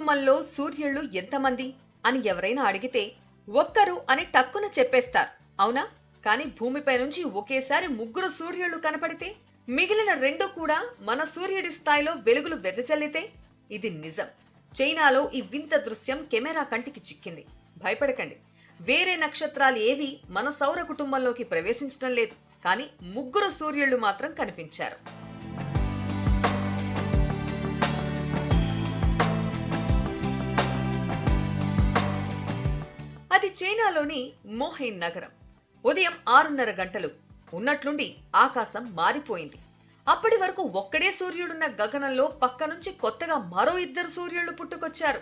కుటుంబంలో సూర్యుళ్ళు ఎంతమంది అని ఎవరైనా అడిగితే ఒక్కరు అని టక్కున చెప్పేస్తారు. అవునా? కానీ భూమిపై నుంచి ఒకేసారి ముగ్గురు సూర్యుళ్ళు కనపడితే మిగిలిన రెండు కూడా మన సూర్యుడి స్థాయిలో వెలుగులు వెదజల్లితే ఇది నిజం. చైనాలో ఈ వింత దృశ్యం కెమెరా కంటికి చిక్కింది. భయపడకండి. వేరే నక్షత్రాలు ఏవి మన సౌర కుటుంబంలోకి ప్రవేశించడం లేదు. కానీ ముగ్గురు సూర్యుళ్ళు మాత్రం కనిపించారు. అది చైనాలోని మోహైన్ నగరం. ఉదయం ఆరున్నర గంటలు ఉన్నట్లుండి ఆకాశం మారిపోయింది. అప్పటి వరకు ఒక్కడే సూర్యుడున్న గగనంలో పక్క నుంచి కొత్తగా మరో ఇద్దరు సూర్యుళ్ళు పుట్టుకొచ్చారు.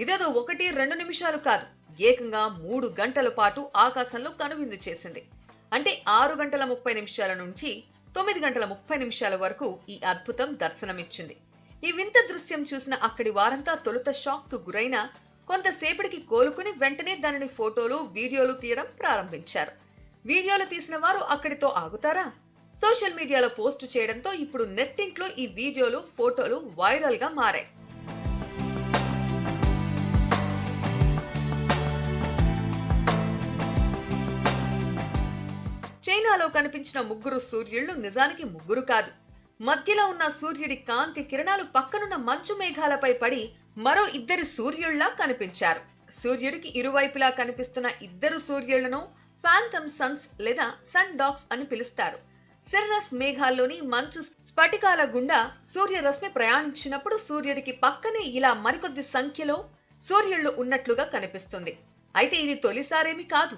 ఇదేదో ఒకటి రెండు నిమిషాలు కాదు. ఏకంగా మూడు గంటల పాటు ఆకాశంలో కనువిందు చేసింది. అంటే ఆరు గంటల ముప్పై నిమిషాల నుంచి తొమ్మిది గంటల ముప్పై నిమిషాల వరకు ఈ అద్భుతం దర్శనమిచ్చింది. ఈ వింత దృశ్యం చూసిన అక్కడి వారంతా తొలుత షాక్కు గురైన కొంతసేపటికి కోలుకుని వెంటనే దానిని ఫోటోలు వీడియోలు తీయడం ప్రారంభించారు. వీడియోలు తీసిన వారు అక్కడితో ఆగుతారా? సోషల్ మీడియాలో పోస్ట్ చేయడంతో ఇప్పుడు నెట్టింట్లో ఈ వీడియోలు ఫోటోలు వైరల్గా మారాయి. చైనాలో కనిపించిన ముగ్గురు సూర్యుళ్ళు నిజానికి ముగ్గురు కాదు. మధ్యలో ఉన్న సూర్యుడి కాంతి కిరణాలు పక్కనున్న మంచు మేఘాలపై పడి మరో ఇద్దరు సూర్యుళ్ళా కనిపించారు. సూర్యుడికి ఇరువైపులా కనిపిస్తున్న ఇద్దరు సూర్యులను ఫాంటమ్ సన్స్ లేదా సన్ డాగ్స్ అని పిలుస్తారు. సిర్రస్ మేఘాల్లోని మంచు స్ఫటికాల గుండా సూర్యరశ్మి ప్రయాణించినప్పుడు సూర్యుడికి పక్కనే ఇలా మరికొద్ది సంఖ్యలో సూర్యుళ్ళు ఉన్నట్లుగా కనిపిస్తుంది. అయితే ఇది తొలిసారేమి కాదు.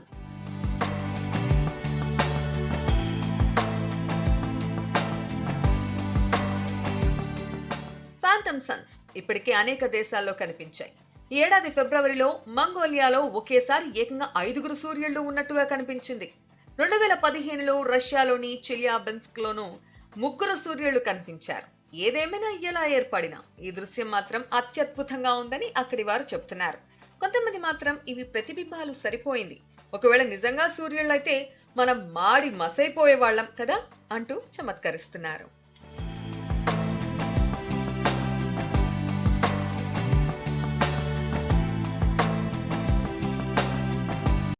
ఫాంటమ్ సన్స్ ఇప్పటికే అనేక దేశాల్లో కనిపించాయి. ఈ ఏడాది ఫిబ్రవరిలో మంగోలియాలో ఒకేసారి ఏకంగా ఐదుగురు సూర్యుళ్ళు ఉన్నట్టుగా కనిపించింది. రెండు వేల పదిహేనులో రష్యాలోని చిలియాబెన్స్క్ లోనూ ముగ్గురు సూర్యుళ్ళు కనిపించారు. ఏదేమైనా ఎలా ఏర్పడినా ఈ దృశ్యం మాత్రం అత్యద్భుతంగా ఉందని అక్కడి వారు చెప్తున్నారు. కొంతమంది మాత్రం ఇవి ప్రతిబింబాలు సరిపోయింది. ఒకవేళ నిజంగా సూర్యుళ్ళైతే మనం మాడి మసైపోయే వాళ్ళం కదా అంటూ చమత్కరిస్తున్నారు.